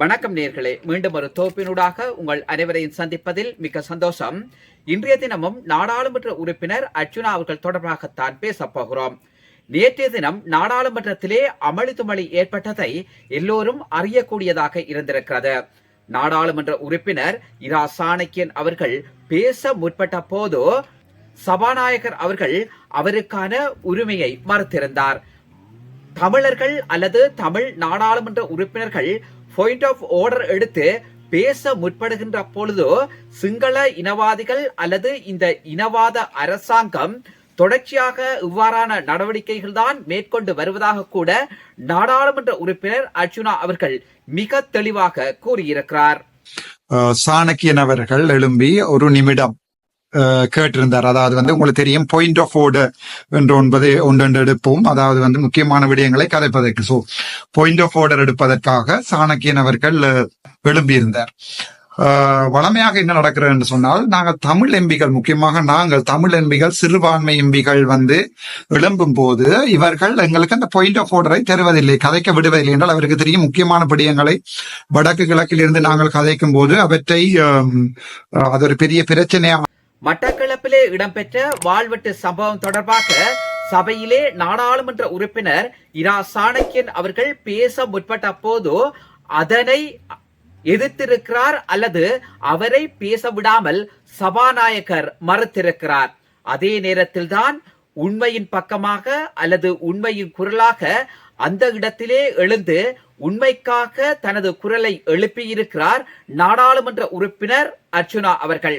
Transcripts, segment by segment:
வணக்கம் நேர்களே. மீண்டும் ஒரு தொகுப்பினூடாக உங்கள் அனைவரையும் சந்திப்பதில் மிக்க சந்தோஷம். இன்றைய தினமும் நாடாளுமன்ற உறுப்பினர் அர்ஜுனா அவர்கள் தொடர்பாகத்தான் பேசப்போகிறோம் நேற்றைய தினம் நாடாளுமன்றத்திலே அமளி துமளி ஏற்பட்டதை எல்லோரும் அறியக்கூடியதாக இருந்திருக்கிறது. நாடாளுமன்ற உறுப்பினர் இரா சாணக்கியன் அவர்கள் பேச முற்பட்ட போது சபாநாயகர் அவர்கள் அவருக்கான உரிமையை மறுத்திருந்தார். தமிழர்கள் அல்லது தமிழ் நாடாளுமன்ற உறுப்பினர்கள் பாயிண்ட் ஆஃப் ஆர்டர் எடுத்து பேச முற்படுகின்ற பொழுது சிங்கள இனவாதிகள் அல்லது இந்த இனவாத அரசாங்கம் தொடர்ச்சியாக இவ்வாறான நடவடிக்கைகள் தான் மேற்கொண்டு வருவதாக கூட நாடாளுமன்ற உறுப்பினர் அர்ஜுனா அவர்கள் மிக தெளிவாக கூறியிருக்கிறார். சாணக்கியன் அவர்கள் எழும்பி ஒரு நிமிடம். கேட்டிருந்தார். அதாவது வந்து உங்களுக்கு தெரியும் பாயிண்ட் ஆஃப் ஆர்டர் என்று ஒன்பது ஒன்றென்று எடுப்போம். அதாவது வந்து முக்கியமான விடயங்களை கதைப்பதற்கு. சோ பாயிண்ட் ஆஃப் ஓர்டர் எடுப்பதற்காக சாணக்கியன் அவர்கள் அஹ், எழும்பியிருந்தார். வழமையாக என்ன நடக்கிறது என்று சொன்னால் நாங்கள் தமிழ் எம்பிகள் முக்கியமாக நாங்கள் தமிழ் எம்பிகள் சிறுபான்மை எம்பிகள் வந்து எழும்பும் போது இவர்கள் எங்களுக்கு அந்த பாயிண்ட் ஆஃப் ஆர்டரை தருவதில்லை கதைக்க விடுவதில்லை என்றால் அவருக்கு தெரியும். முக்கியமான விடயங்களை வடக்கு கிழக்கில் இருந்து நாங்கள் கதைக்கும் போது அவற்றை அது ஒரு பெரிய பிரச்சனையாக மட்டக்களப்பிலே இடம்பெற்ற வாழ்வெட்டு சம்பவம் தொடர்பாக சபையிலே நாடாளுமன்ற உறுப்பினர் இரா சாணக்கியன் அவர்கள் பேச முற்பட்ட போது அதனை எதிர்த்திருக்கிறார் அல்லது அவரை பேச விடாமல் சபாநாயகர் மறுத்திருக்கிறார். அதே நேரத்தில் தான் உண்மையின் பக்கமாக அல்லது உண்மையின் குரலாக அந்த இடத்திலே எழுந்து உண்மைக்காக தனது குரலை எழுப்பியிருக்கிறார் நாடாளுமன்ற உறுப்பினர் அர்ச்சுனா அவர்கள்.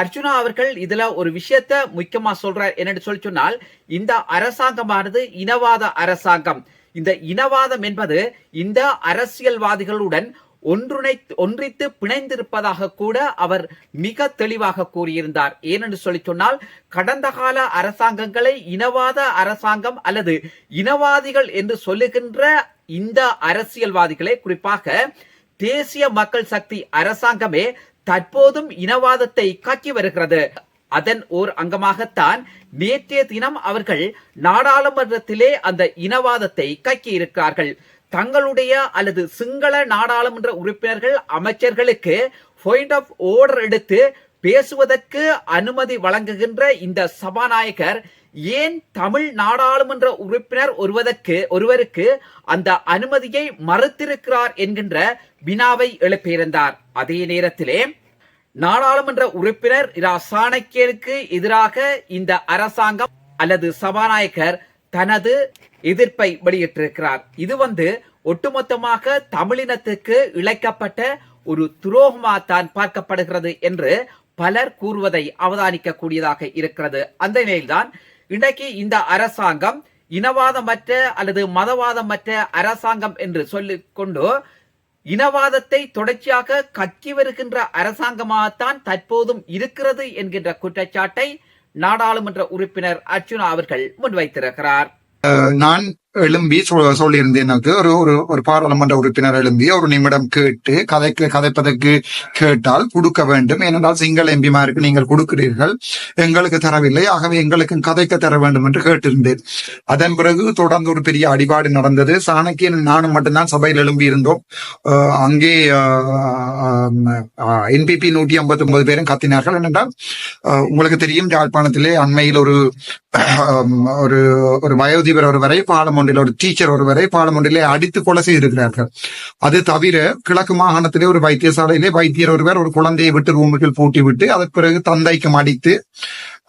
அர்ஜுனா அவர்கள் இதுல ஒரு விஷயத்த முக்கியமா சொல்றார். என்னன்னு சொல்லி சொன்னால் இந்த அரசாங்கமானது இனவாத அரசாங்கம். இந்த இனவாதம் என்பது இந்த அரசியல்வாதிகளுடன் ஒன்றுணை ஒன்றித்து பிணைந்திருப்பதாக கூட அவர் மிக தெளிவாக கூறியிருந்தார். ஏனென்று சொல்லி சொன்னால் கடந்த கால அரசாங்கங்களை இனவாத அரசாங்கம் அல்லது இனவாதிகள் என்று சொல்லுகின்ற இந்த அரசியல்வாதிகளை குறிப்பாக தேசிய மக்கள் சக்தி அரசாங்கமே தற்போதும் இனவாதத்தை காக்கி வருகிறது. அதன் ஓர் அங்கமாகத்தான் நேற்றைய தினம் அவர்கள் நாடாளுமன்றத்திலே அந்த இனவாதத்தை கக்கியிருக்கிறார்கள் தங்களுடைய அல்லது சிங்கள நாடாளுமன்ற உறுப்பினர்கள் அமைச்சர்களுக்கு பாயிண்ட் ஆஃப் ஓர்டர் எடுத்து பேசுவதற்கு அனுமதி வழங்குகின்ற இந்த சபாநாயகர் ஏன் தமிழ் நாடாளுமன்ற உறுப்பினர் ஒருவதற்கு ஒருவருக்கு அந்த அனுமதியை மறுத்திருக்கிறார் என்கின்ற வினாவை எழுப்பியிருந்தார். அதே நேரத்திலே நாடாளுமன்ற உறுப்பினர் இரா. சாணக்கியனுக்கு எதிராக இந்த அரசாங்கம் அல்லது சபாநாயகர் தனது எதிர்ப்பை வெளியிட்டிருக்கிறார். இது வந்து ஒட்டுமொத்தமாக தமிழினத்துக்கு இழைக்கப்பட்ட ஒரு துரோகமா தான் பார்க்கப்படுகிறது என்று பலர் கூறுவதை அவதானிக்க கூடியதாக இருக்கிறது. அந்த நிலையில்தான் இன்றைக்கு இந்த அரசாங்கம் இனவாதமற்ற அல்லது மதவாதமற்ற அரசாங்கம் என்று சொல்லிக்கொண்டு இனவாதத்தை தொடர்ச்சியாக கக்கி வருகின்ற அரசாங்கமாகத்தான் தற்போதும் இருக்கிறது என்கின்ற குற்றச்சாட்டை நாடாளுமன்ற உறுப்பினர் அர்ச்சுனா அவர்கள் முன்வைத்திருக்கிறார். நான் எழும்பி சொ- சொல்லியிருந்தேன் எனக்கு ஒரு ஒரு ஒரு பாராளுமன்ற உறுப்பினர் எழும்பி ஒரு நிமிடம் கேட்டு கதைக்கு கதைப்பதற்கு கேட்டால் கொடுக்க வேண்டும். ஏனென்றால் சிங்கள எம்பிமாருக்கு நீங்கள் கொடுக்கிறீர்கள். எங்களுக்கு தரவில்லை. ஆகவே எங்களுக்கு கதைக்க தர வேண்டும் என்று கேட்டிருந்தேன். அதன் பிறகு தொடர்ந்து ஒரு பெரிய அடிபாடு நடந்தது. சாணக்கியன் நானும் மட்டும்தான் சபையில் எழும்பி இருந்தோம். அங்கே என்பிபி நூற்றி ஐம்பத்தி ஒன்பது பேரும் கத்தினார்கள். ஏனென்றால் உங்களுக்கு தெரியும் யாழ்ப்பாணத்திலே அண்மையில் ஒரு ஒரு ஒரு வயோதிபர் ஒருவரை பாலம் ஒன்றில் ஒரு டீச்சர் ஒருவரை பாலம் ஒன்றிலே அடித்து கொலை செய்திருக்கிறார்கள். அது தவிர கிழக்கு மாகாணத்திலே ஒரு வைத்தியசாலையிலே வைத்தியர் ஒருவர் ஒரு குழந்தையை விட்டு ரூமுக்குள் பூட்டி விட்டு அதற்கு பிறகு தந்தைக்கும் அடித்து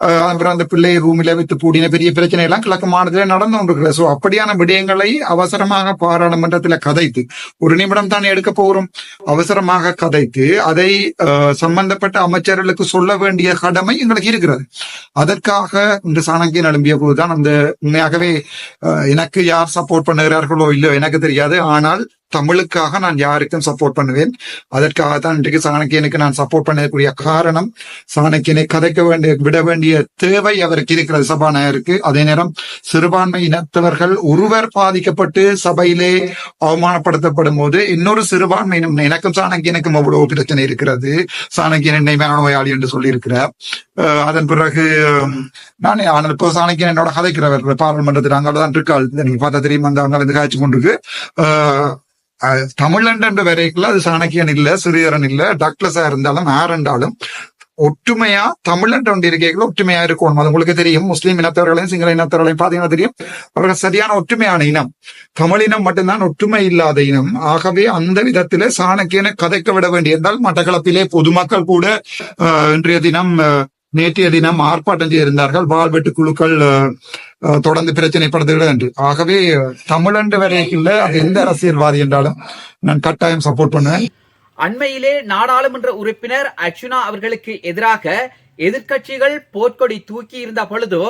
அப்புறம் அந்த பிள்ளையை ரூமில் வைத்து கூடின பெரிய பிரச்சனை எல்லாம் கிழக்கு மாநிலத்திலே நடந்து கொண்டிருக்கிறது. சோ அப்படியான விடயங்களை அவசரமாக பாராளுமன்றத்தில் கதைத்து ஒரு நிமிடம் தான் எடுக்க போகிறோம். அவசரமாக கதைத்து அதை சம்பந்தப்பட்ட அமைச்சர்களுக்கு சொல்ல வேண்டிய கடமை எங்களுக்கு இருக்கிறது. அதற்காக இந்த சாணக்கியன் எழும்பிய போதுதான் அந்த உண்மையாகவே எனக்கு யார் சப்போர்ட் பண்ணுகிறார்களோ இல்லையோ எனக்கு தெரியாது. ஆனால் தமிழுக்காக நான் யாருக்கும் சப்போர்ட் பண்ணுவேன். அதற்காகத்தான் இன்றைக்கு சாணக்கியனுக்கு நான் சப்போர்ட் பண்ணக்கூடிய காரணம் சாணக்கியனை கதைக்க வேண்டிய விட வேண்டிய தேவை அவருக்கு இருக்கிறது சபாநாயகருக்கு. அதே நேரம் சிறுபான்மை இனத்தவர்கள் ஒருவர் பாதிக்கப்பட்டு சபையிலே அவமானப்படுத்தப்படும் போது இன்னொரு சிறுபான்மை இனம் எனக்கும் சாணக்கியனுக்கும் அவ்வளவு பிரச்சனை இருக்கிறது. சாணக்கியன் என்னை மனநோயாளி என்று சொல்லியிருக்கிறார். அதன் பிறகு நான் ஆனால் இப்போ சாணக்கியன் என்னோட கதைக்கிறவர் பாராளுமன்றத்தில் அங்கே தான் இருக்காள் பார்த்தா தெரியுமா அந்த அங்கே வந்து காய்ச்சி கொண்டிருக்கு. தமிழன் என்ற வரைக்குள்ள அது சாணக்கியன் இல்ல சிறியரன் இல்ல டக்ளஸா இருந்தாலும் யார் இருந்தாலும் ஒற்றுமையா தமிழன் ஒன்று இருக்கைகள் ஒற்றுமையா இருக்கணும். அது உங்களுக்கு தெரியும். முஸ்லீம் இனத்தவர்களையும் சிங்கள இனத்தவர்களையும் பாத்தீங்கன்னா தெரியும். அவர்கள் சரியான ஒற்றுமையான இனம். தமிழினம் மட்டும்தான் ஒற்றுமை இல்லாத இனம். ஆகவே அந்த விதத்திலே சாணக்கியனை கதைக்க விட வேண்டியிருந்தால் மட்டக்களப்பிலே பொதுமக்கள் கூட இன்றைய தினம் நேற்றைய தினம் ஆர்ப்பாட்டம் செய்திருந்தார்கள். வாழ்வெட்டு குழுக்கள் தொடர்ந்து பிரச்சனைப்படுத்துகிறது என்று. ஆகவே தமிழண்டு வரைக்குள்ள அது எந்த அரசியல்வாதி என்றாலும் நான் கட்டாயம் சப்போர்ட் பண்ணுவேன். அண்மையிலே நாடாளுமன்ற உறுப்பினர் அர்ச்சுனா அவர்களுக்கு எதிராக எதிர்க்கட்சிகள் போர்க்கொடி தூக்கி இருந்த பொழுது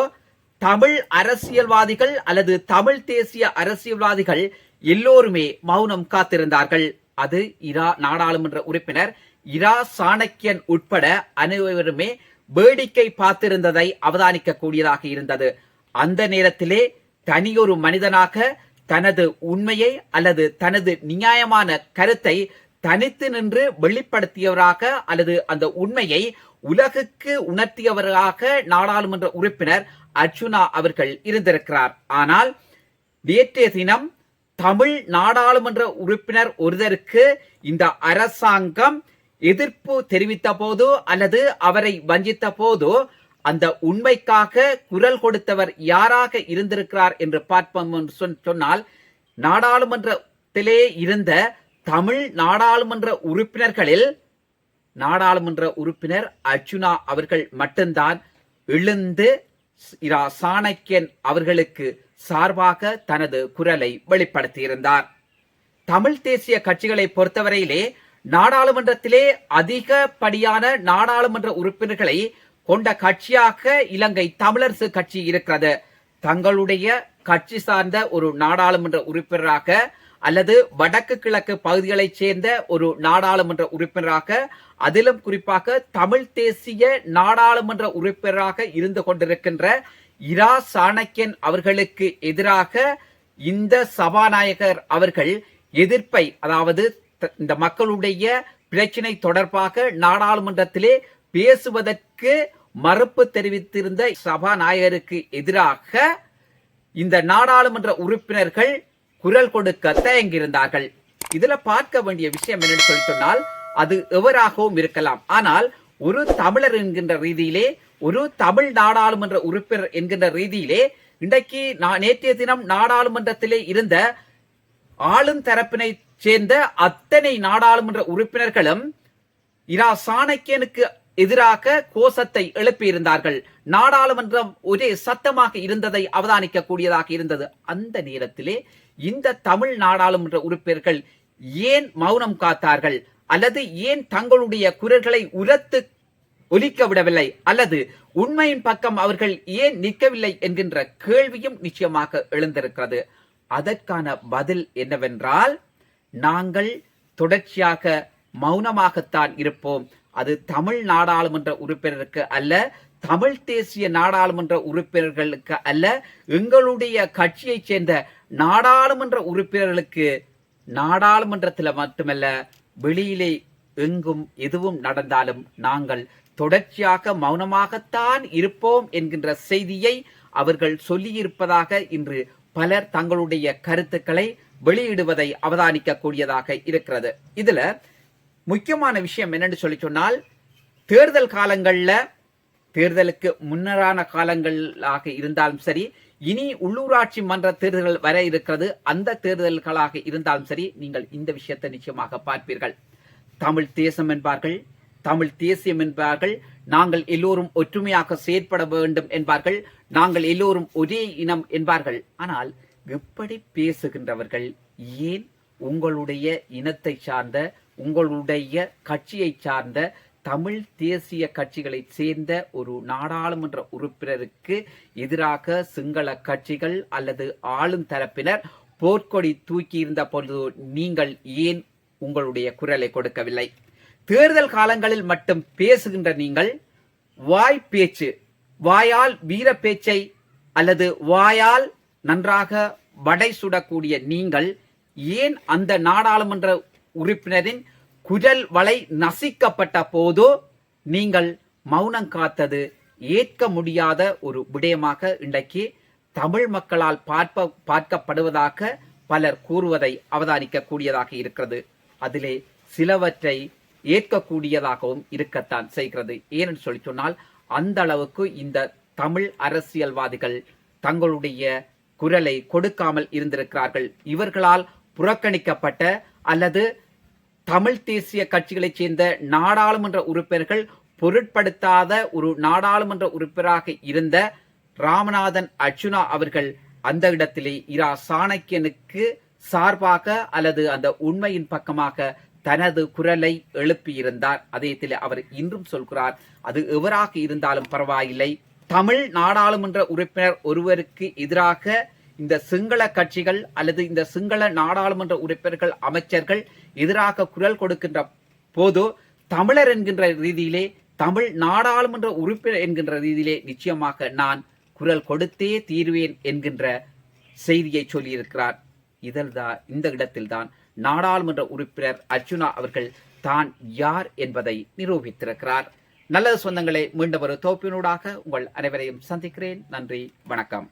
தமிழ் அரசியல்வாதிகள் அல்லது தமிழ் தேசிய அரசியல்வாதிகள் எல்லோருமே மௌனம் காத்திருந்தார்கள். அது இரா நாடாளுமன்ற உறுப்பினர் இரா சாணக்கியன் உட்பட அனைவருமே வேடிக்கை பார்த்திருந்ததை அவதானிக்க கூடியதாக இருந்தது. அந்த நேரத்திலே தனியொரு மனிதனாக தனது உண்மையை அல்லது தனது நியாயமான கருத்தை தனித்து நின்று வெளிப்படுத்தியவராக அல்லது அந்த உண்மையை உலகுக்கு உணர்த்தியவராக நாடாளுமன்ற உறுப்பினர் அர்ச்சுனா அவர்கள் இருந்திருக்கிறார். ஆனால் நேற்றைய தினம் தமிழ் நாடாளுமன்ற உறுப்பினர் ஒருவருக்கு இந்த அரசாங்கம் எதிர்ப்பு தெரிவித்த போதோ அல்லது அவரை வஞ்சித்த போதோ அந்த உண்மைக்காக குரல் கொடுத்தவர் யாராக இருந்திருக்கிறார் என்று பார்ப்போம் என்று சொன்- சொன்னால் நாடாளுமன்றத்திலே இருந்த தமிழ் நாடாளுமன்ற உறுப்பினர்களில் நாடாளுமன்ற உறுப்பினர் அர்ச்சுனா அவர்கள் மட்டும்தான் எழுந்து இரா சாணக்கியன் அவர்களுக்கு சார்பாக தனது குரலை வெளிப்படுத்தியிருந்தார். தமிழ் தேசிய கட்சிகளை பொறுத்தவரையிலே நாடாளுமன்றத்திலே அதிகப்படியான நாடாளுமன்ற உறுப்பினர்களை கொண்ட கட்சியாக இலங்கை தமிழரசு கட்சி இருக்கிறது. தங்களுடைய கட்சி சார்ந்த ஒரு நாடாளுமன்ற உறுப்பினராக அல்லது வடக்கு கிழக்கு பகுதிகளைச் சேர்ந்த ஒரு நாடாளுமன்ற உறுப்பினராக அதிலும் குறிப்பாக தமிழ் தேசிய நாடாளுமன்ற உறுப்பினராக இருந்து கொண்டிருக்கின்ற இரா சாணக்கியன் அவர்களுக்கு எதிராக இந்த சபாநாயகர் அவர்கள் எதிர்ப்பை அதாவது இந்த மக்களுடைய பிரச்சினை தொடர்பாக நாடாளுமன்றத்திலே பேசுவதற்கு மறுப்பு தெரிவித்திருந்த சபாநாயகருக்கு எதிராக இந்த நாடாளுமன்ற உறுப்பினர்கள் குரல் கொடுக்க தயங்கியிருந்தார்கள். இதுல பார்க்க வேண்டிய விஷயம் என்னன்னு சொல்லி சொன்னால் அது எவராகவும் இருக்கலாம். ஆனால் ஒரு தமிழர் என்கின்ற ரீதியிலே ஒரு தமிழ் நாடாளுமன்ற உறுப்பினர் என்கின்ற ரீதியிலே இன்றைக்கு நேற்றைய தினம் நாடாளுமன்றத்திலே இருந்த ஆளும் தரப்பினை சேர்ந்த அத்தனை நாடாளுமன்ற உறுப்பினர்களும் இரா சாணக்கியனுக்கு எதிராக கோஷத்தை எழுப்பியிருந்தார்கள். நாடாளுமன்றம் ஒரே சத்தமாக இருந்ததை அவதானிக்க கூடியதாக இருந்தது. அந்த நேரத்திலே இந்த தமிழ் நாடாளுமன்ற உறுப்பினர்கள் ஏன் மௌனம் காத்தார்கள்? அல்லது ஏன் தங்களுடைய குரல்களை உரத்து ஒலிக்க விடவில்லை? அல்லது உண்மையின் பக்கம் அவர்கள் ஏன் நிற்கவில்லை என்கின்ற கேள்வியும் நிச்சயமாக எழுந்திருக்கிறது. அதற்கான பதில் என்னவென்றால் நாங்கள் தொடர்ச்சியாக மௌனமாகத்தான் இருப்போம். அது தமிழ் நாடாளுமன்ற உறுப்பினருக்கு அல்ல தமிழ் தேசிய நாடாளுமன்ற உறுப்பினர்களுக்கு அல்ல எங்களுடைய கட்சியைச் சேர்ந்த நாடாளுமன்ற உறுப்பினர்களுக்கு நாடாளுமன்றத்தில் மட்டுமல்ல வெளியிலே எங்கும் எதுவும் நடந்தாலும் நாங்கள் தொடர்ச்சியாக மௌனமாகத்தான் இருப்போம் என்கின்ற செய்தியை அவர்கள் சொல்லியிருப்பதாக இன்று பலர் தங்களுடைய கருத்துக்களை வெளியிடுவதை அவதானிக்க கூடியதாக இருக்கிறது. இதுல முக்கியமான விஷயம் என்னன்னு சொல்லி சொன்னால் தேர்தல் காலங்களில் தேர்தலுக்கு முன்னரான காலங்களாக இருந்தாலும் சரி இனி உள்ளூராட்சி மன்ற தேர்தல்கள் வர இருக்கிறது அந்த தேர்தல்களாக இருந்தாலும் சரி நீங்கள் இந்த விஷயத்தை நிச்சயமாக பார்ப்பீர்கள். தமிழ் தேசம் என்பார்கள் தமிழ் தேசியம் என்பார்கள் நாங்கள் எல்லோரும் ஒற்றுமையாக செயற்பட வேண்டும் என்பார்கள் நாங்கள் எல்லோரும் ஒரே இனம் என்பார்கள். ஆனால் எப்படி பேசுகின்றவர்கள் ஏன் உங்களுடைய இனத்தை சார்ந்த உங்களுடைய கட்சியை சார்ந்த தமிழ் தேசிய கட்சிகளை சேர்ந்த ஒரு நாடாளுமன்ற உறுப்பினருக்கு எதிராக சிங்கள கட்சிகள் அல்லது ஆளும் தரப்பினர் போர்க்கொடி தூக்கியிருந்த பொழுது நீங்கள் ஏன் உங்களுடைய குரலை கொடுக்கவில்லை? தேர்தல் காலங்களில் மட்டும் பேசுகின்ற நீங்கள் வாய் பேச்சு வாயால் வீர பேச்சை அல்லது வாயால் நன்றாக வடை சுடக்கூடிய நீங்கள் ஏன் அந்த நாடாளுமன்ற உறுப்பினரின் குரல் வலை நசிக்கப்பட்ட போதோ நீங்கள் மௌனம் காத்தது ஏற்க முடியாத ஒரு விடயமாக இன்றைக்கு தமிழ் மக்களால் பார்ப்ப பார்க்கப்படுவதாக பலர் கூறுவதை அவதானிக்க கூடியதாக இருக்கிறது. அதிலே சிலவற்றை ஏற்கக்கூடியதாகவும் இருக்கத்தான் செய்கிறது. ஏனென்று சொல்லி சொன்னால் அந்த அளவுக்கு இந்த தமிழ் அரசியல்வாதிகள் தங்களுடைய குரலை கொடுக்காமல் இருந்திருக்கிறார்கள். இவர்களால் புறக்கணிக்கப்பட்ட அல்லது தமிழ் தேசிய கட்சிகளைச் சேர்ந்த நாடாளுமன்ற உறுப்பினர்கள் பொருட்படுத்தாத ஒரு நாடாளுமன்ற உறுப்பினராக இருந்த ராமநாதன் அர்ச்சுனா அவர்கள் அந்த இடத்திலே இரா சாணக்கியனுக்கு சார்பாக அல்லது அந்த உண்மையின் பக்கமாக தனது குரலை எழுப்பியிருந்தார். அதே அவர் இன்றும் சொல்கிறார் அது எவராக இருந்தாலும் பரவாயில்லை. தமிழ் நாடாளுமன்ற உறுப்பினர் ஒருவருக்கு எதிராக இந்த சிங்கள கட்சிகள் அல்லது இந்த சிங்கள நாடாளுமன்ற உறுப்பினர்கள் அமைச்சர்கள் எதிராக குரல் கொடுக்கின்ற போது தமிழர் என்கின்ற ரீதியிலே தமிழ் நாடாளுமன்ற உறுப்பினர் என்கின்ற ரீதியிலே நிச்சயமாக நான் குரல் கொடுத்தே தீர்வேன் என்கின்ற செய்தியை சொல்லியிருக்கிறார். இதில்தான் இந்த இடத்தில்தான் நாடாளுமன்ற உறுப்பினர் அர்ஜுனா அவர்கள் தான் யார் என்பதை நிரூபித்திருக்கிறார். நல்லது சொந்தங்களை மீண்டும் ஒரு தோப்பினூடாக உங்கள் அனைவரையும் சந்திக்கிறேன். நன்றி வணக்கம்.